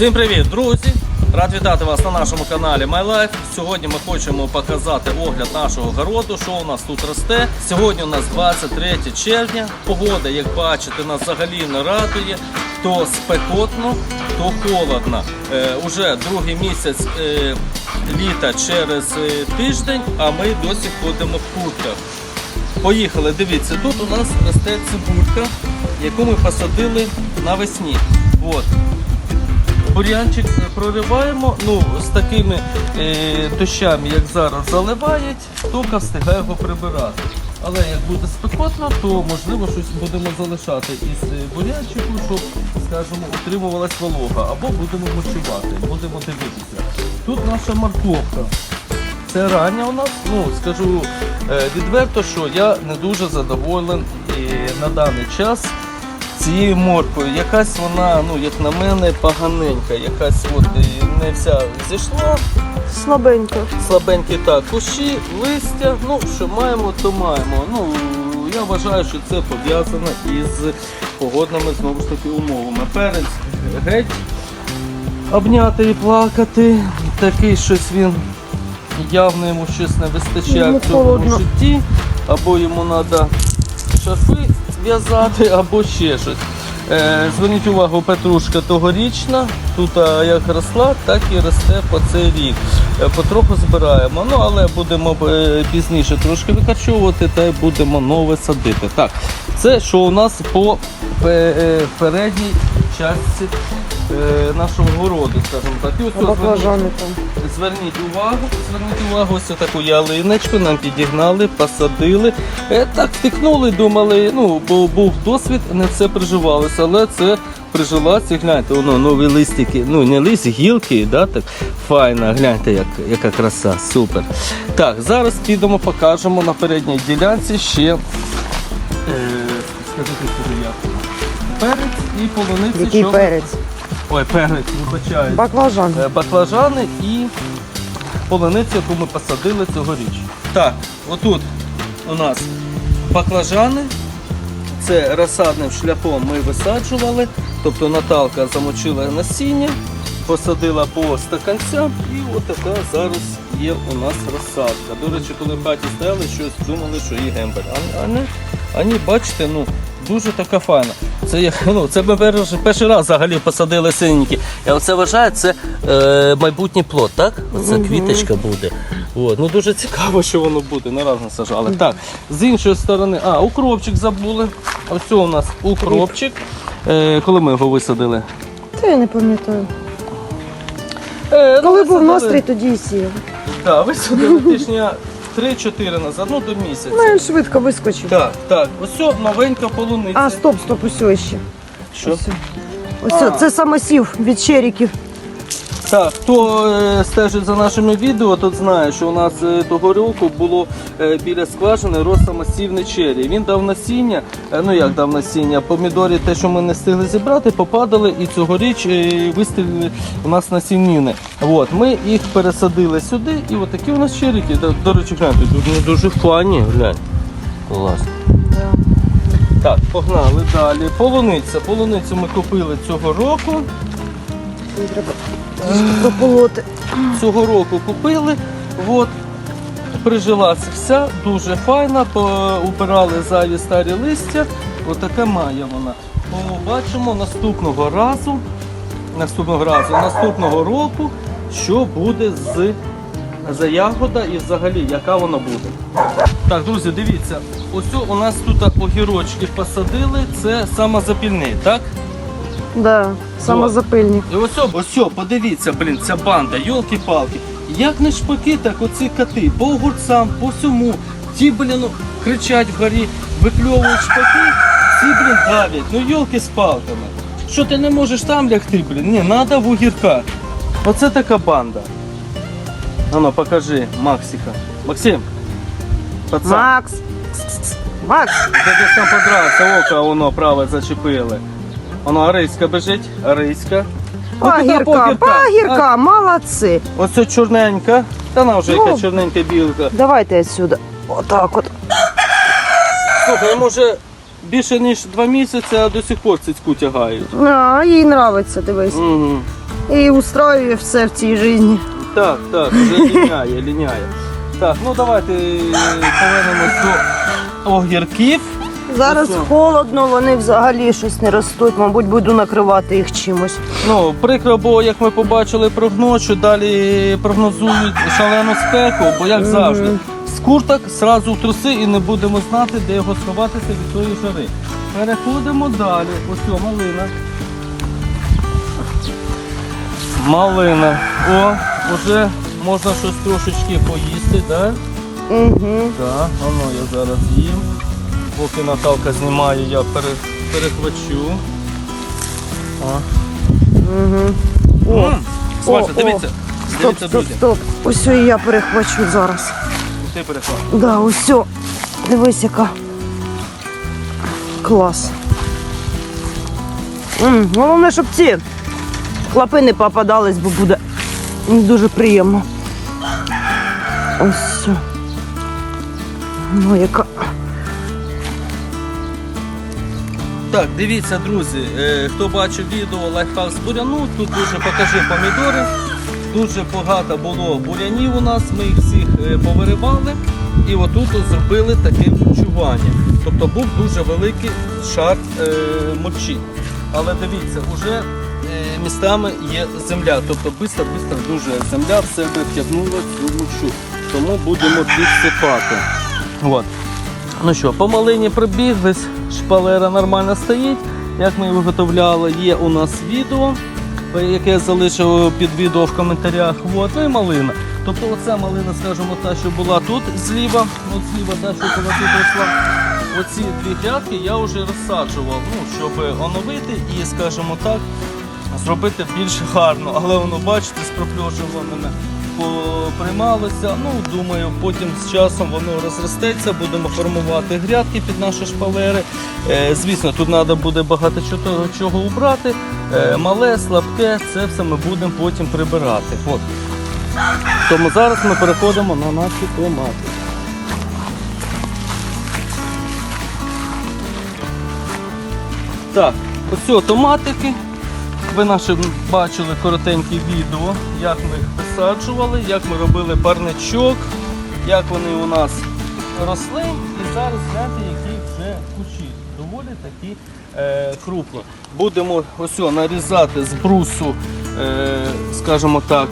Всім привіт, друзі! Рад вітати вас на нашому каналі MyLife. Сьогодні ми хочемо показати огляд нашого городу, що у нас тут росте. Сьогодні у нас 23 червня. Погода, як бачите, нас взагалі не радує. То спекотно, то холодно. Е, уже другий місяць е, літа через е, тиждень, а ми досі ходимо в куртках. Поїхали, дивіться, тут у нас росте цибулька, яку ми посадили навесні. От. Бур'янчик прориваємо, ну, з такими е, дощами, як зараз заливають, тільки встигає його прибирати. Але як буде спекотно, то можливо щось будемо залишати із е, бур'янчику, щоб, скажімо, утримувалась волога, або будемо мочувати, будемо дивитися. Тут наша морковка. Це рання у нас. Ну, скажу е, відверто, що я не дуже задоволений е, на даний час цією морквою. Якась вона, ну, як на мене, поганенька. Якась от е, не вся зійшла. Слабенько. Слабенькі так, кущі, листя. Ну, що маємо, то маємо. Ну, я вважаю, що це пов'язано із погодними знову ж таки умовами. Перець геть обняти і плакати. Такий щось він явно йому щось не вистачає в цьому житті, або йому треба шарфи в'язати, або ще щось. Е, зверніть увагу, петрушка тогорічна, тут як росла, так і росте по цей рік. Е, потроху збираємо, ну але будемо е, пізніше трошки викачовувати та й будемо нове садити. Так, це що у нас по передній частці нашого городу, скажімо так. І ось там. Зверніть увагу, зверніть увагу, ось таку ялиночку нам підігнали, посадили. Е, так втикнули, думали, ну, бо був досвід, не все приживалося, але це прижилося. Гляньте, воно нові листики, ну не лист, гілки, да, так файна, гляньте, як, яка краса, супер. Так, зараз підемо, покажемо на передній ділянці ще. Е, скажіть. Перець і полуниці. Який що- перець? Ой, перець, вибачаю. Баклажан. Е, баклажани і полуницю, яку ми посадили цьогоріч. Так, отут у нас баклажани. Це розсадним шляхом ми висаджували. Тобто Наталка замочила насіння, посадила по стаканцям і отака зараз є у нас розсадка. До речі, коли в хаті стояли, щось думали, що її гембель. А, а, не, а ні, бачите, ну дуже така файна. Це, як- ну, це ми перший, перший раз взагалі посадили синенькі. Я оце вважаю, це е, майбутній плод, так? Оце квіточка буде. От. Ну дуже цікаво, що воно буде. Не раз не сажали. Так, з іншої сторони, а, укропчик забули. Ось у нас укропчик. Е, коли ми його висадили? Та я не пам'ятаю. Е, ну, Коли був висадили- настрій, тоді і сіяв. Так, висадили тижня 3-4 назад, ну до місяця. Ну, він швидко вискочив. Так, так, ось новенька полуниця. А, стоп, стоп, усе ще. Що? Ось. Ось це самосів від черіків. Так, хто е, стежить за нашими відео, тот знає, що у нас е, того року було е, біля скважини рос самосівний чері. Він дав насіння, ну як дав насіння, помідорі, те, що ми не встигли зібрати, попадали і цьогоріч вистрілили у нас насінніни. От, ми їх пересадили сюди, і такі у нас черіки. До, речі, гляньте, дуже, дуже фані, глянь. Клас. Так, погнали далі. Полуниця. Полуницю ми купили цього року. Прополоти. Цього року купили. От. Прижилася вся, дуже файна, убирали зайві старі листя. Отаке має вона. Побачимо наступного разу, наступного разу, наступного року, що буде з за ягода і взагалі яка вона буде. Так, друзі, дивіться, ось у нас тут огірочки посадили, це самозапільний, так? Да, самозапильні. І ось, ось, подивіться, блін, ця банда, йолки-палки. Як не шпаки, так оці коти, по огурцам, по всьому. Ті, блін, кричать вгорі, викльовують шпаки, ці, блін, давлять. Ну йолки з палками. Що ти не можеш там лягти, блін? Ні, треба в огірках. Оце така банда. Ану, покажи, Максика. Максим. Пацан. Макс! Макс! Це десь там подрався, око воно праве зачепили. Воно Ариська біжить, Ариська. Ну, Пагірка, пагірка, молодці. Оце чорненька. Та вона вже Ну. яка чорненька білка. Давайте отсюда. Отак от. Слухай, може більше ніж два місяці, а до сих пор цицьку тягають. А, їй нравиться, дивись. Угу. І устраює все в цій житті. Так, так, вже ліняє, ліняє. Так, ну давайте е, повернемось до огірків. Зараз Ось. холодно, вони взагалі щось не ростуть, мабуть, буду накривати їх чимось. Ну, прикро, бо як ми побачили прогноз, що далі прогнозують шалену спеку, бо як завжди, з курток зразу в труси і не будемо знати, де його сховатися від тої жари. Переходимо далі. Ось о, малина. Малина. О, вже можна щось трошечки поїсти, так? Угу. Так, воно я зараз їм. Поки Наталка знімає, я пере, перехвачу. О. Угу. О, М, Смачно, о, дивіться. стоп, Дивіться, стоп, друзі. стоп. Ось і я перехвачу зараз. Ти перехват. Да, ось. о. Дивись, яка. Клас. М, головне, щоб ці клапи не попадались, бо буде не дуже приємно. Ось. все. Ну, яка. Так, дивіться, друзі, е, хто бачив відео лайфхак з буряну, тут дуже покажи помідори. Дуже багато було бурянів у нас, ми їх всіх е, повиривали і отут зробили таке чування. Тобто був дуже великий шар е, мочі. Але дивіться, вже містами є земля. Тобто бистро-бистро дуже земля в себе втягнула цю мочу. Тому будемо підсипати. От. Ну що, по малині шпалера нормально стоїть. Як ми виготовляли, є у нас відео, яке я залишив під відео в коментарях. От, ну і малина. Тобто оця малина, скажімо, та, що була тут зліва, от зліва та, що була тут росла. Оці дві грядки я вже розсаджував, ну, щоб оновити і, скажімо так, зробити більш гарно. Але воно, бачите, з пропльожуваними поприймалося. Ну, думаю, потім з часом воно розростеться, будемо формувати грядки під наші шпалери. Е, звісно, тут треба буде багато чого, чого убрати. Е, мале, слабке, це все ми будемо потім прибирати. От. Тому зараз ми переходимо на наші томати. Так, ось томатики. Ви наші бачили коротеньке відео, як ми їх висаджували, як ми робили парничок, як вони у нас росли. І зараз гляньте, які вже кущі. Доволі такі е, крупні. Будемо ось нарізати з брусу, е, скажімо так,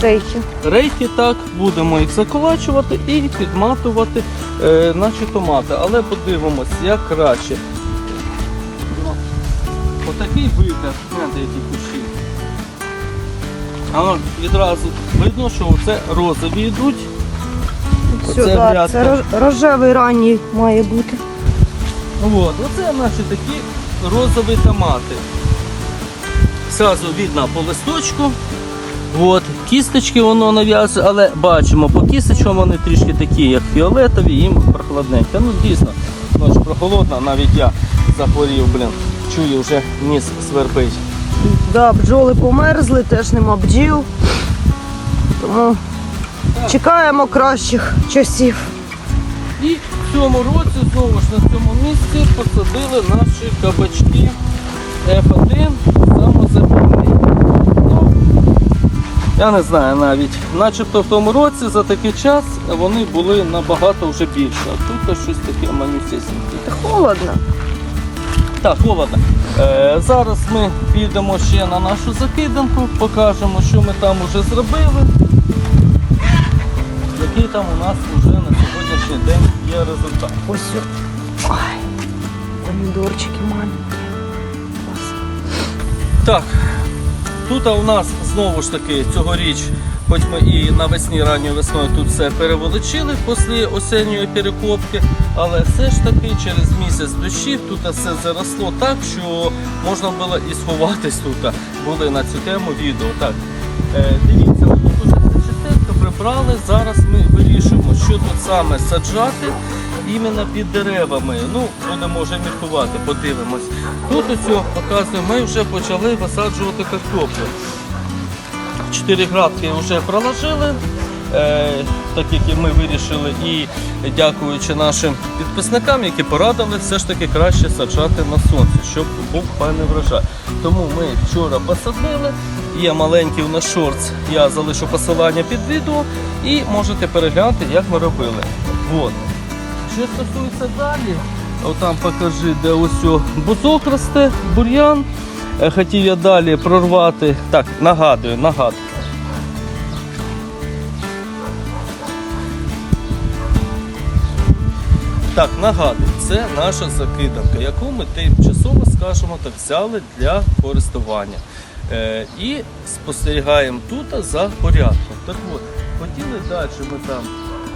Рейки. рейки так, будемо їх заколачувати і підматувати е, наші томати. Але подивимось, як краще. Отакий вигляд, знаєте, які кущі. А ну, відразу видно, що це розові йдуть. Все, да, це рож- рожевий ранній має бути. От, оце наші такі розові томати. Зразу видно по листочку. От, кісточки воно нав'язує, але бачимо, по кісточкам вони трішки такі, як фіолетові, їм прохладненько. Ну дійсно, ночі прохолодна, навіть я захворів, блін, чую, вже ніс свербить. Да, бджоли померзли, теж нема бджіл. Тому чекаємо кращих часів. І в цьому році знову ж на цьому місці посадили наші кабачки F1 самозапільний. Ну, я не знаю навіть. Начебто в тому році за такий час вони були набагато вже більше. А тут щось таке манюсісіньке. Холодно. Так, холодно. Е, зараз ми підемо ще на нашу закиданку, покажемо, що ми там вже зробили. Який там у нас вже на сьогоднішній день є результат. Ось. о- Ай, помідорчики маленькі. Так, тут у нас знову ж таки цьогоріч, хоч ми і навесні ранньою весною тут все перевеличили після осінньої перекопки, але все ж таки через місяць дощів тут все заросло так, що можна було і сховатись тут. Були на цю тему відео. Так, е, дивіться, тут уже чистенько прибрали. Зараз ми вирішимо, що тут саме саджати. Іменно під деревами. Ну, будемо вже міркувати, подивимось. Тут ось показую, ми вже почали висаджувати картоплю. Чотири градки вже проложили, е, так як і ми вирішили, і дякуючи нашим підписникам, які порадили, все ж таки краще саджати на сонці, щоб був певний врожай. Тому ми вчора посадили, є маленький у нас шортс. Я залишу посилання під відео і можете переглянути, як ми робили. Вот. Що стосується далі, отам покажи, де ось бузок росте, бур'ян. Е, Хотів я далі прорвати. Так, нагадую, нагадую. Так, нагадую, це наша закиданка, яку ми тимчасово, скажімо так, взяли для користування. Е, і спостерігаємо тут за порядком. Так от, хотіли далі ми там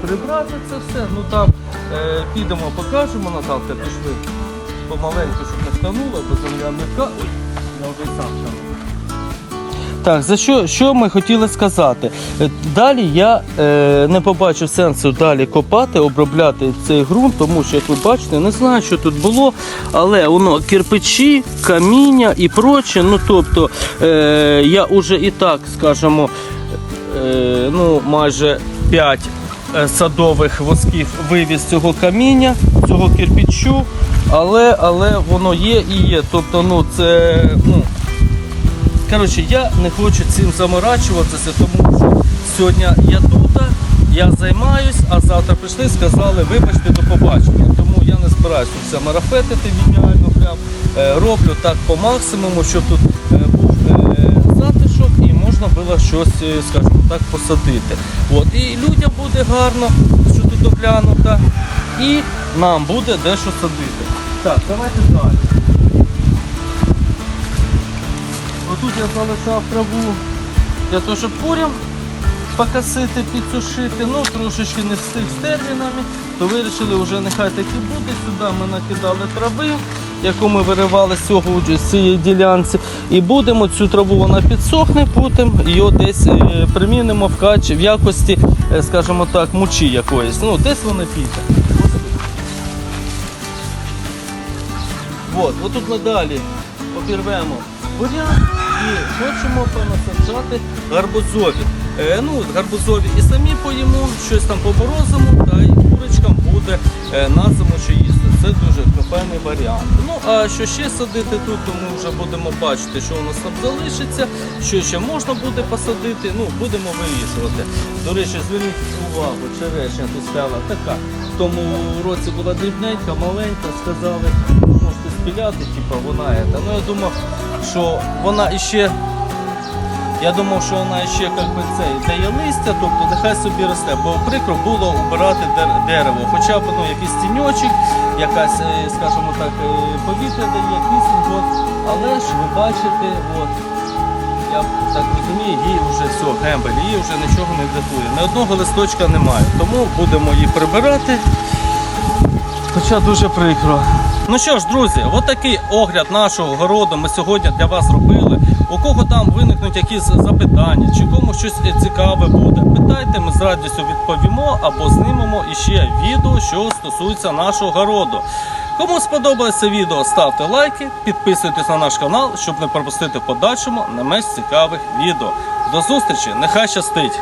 прибрати це все. Ну там е, підемо, покажемо, Наталка, пішли помаленьку, щоб не втонуло, бо земля м'яка. Так, за що, що ми хотіли сказати? Е, Далі я е, не побачив сенсу далі копати, обробляти цей ґрунт, тому що, як ви бачите, не знаю, що тут було, але воно кирпичі, каміння і проче. Ну, тобто, е, я вже і так, скажімо, е, ну, майже 5 садових восків вивіз цього каміння, цього кирпичу, але, але воно є і є. Тобто, ну, це, ну, Коротше, я не хочу цим заморачуватися, тому що сьогодні я тут, я займаюсь, а завтра прийшли сказали, вибачте, до побачення. Тому я не збираюся все марафетити геніально, прям е, роблю так по максимуму, щоб тут е, був е, затишок і можна було щось, скажімо так, посадити. От. І людям буде гарно, що тут оглянуто, і нам буде дещо садити. Так, давайте далі. Отут я залишав траву для того, щоб курям покосити, підсушити. Ну, трошечки не встиг з термінами, то вирішили вже нехай так і буде. Сюди ми накидали трави, яку ми виривали з цього з цієї ділянці. І будемо цю траву вона підсохне, потім її десь е, примінимо в кач в якості, е, скажімо так, мучі якоїсь. Ну, десь вона піде. От, отут надалі обірвемо бурян і хочемо понасаджати гарбузові. Е, ну, гарбузові і самі поїмо, щось там по морозимо, та й курочкам буде е, на зиму що їсти. Це дуже певний варіант. Ну, а що ще садити тут, то ми вже будемо бачити, що у нас там залишиться, що ще можна буде посадити, ну, будемо вирішувати. До речі, зверніть увагу, черешня тут стояла така. В тому році була дрібненька, маленька, сказали, можете типу, вона це. Ну, я думав, що вона іще я думав, що вона ще як би, це, дає листя, тобто нехай собі росте, бо прикро було убирати дер- дерево. Хоча б ну, якийсь тіньочок, якась, е, скажімо так, е, повітря дає, кисень, от. але ж ви бачите, от, я так розумію, їй вже все, гембель, їй вже нічого не датує. Ні одного листочка немає. Тому будемо її прибирати. Хоча дуже прикро. Ну що ж, друзі, от такий огляд нашого городу ми сьогодні для вас робили. У кого там виникнуть якісь запитання, чи комусь щось цікаве буде, питайте, ми з радістю відповімо або знімемо іще відео, що стосується нашого городу. Кому сподобалось це відео, ставте лайки, підписуйтесь на наш канал, щоб не пропустити в подальшому не менш цікавих відео. До зустрічі, нехай щастить!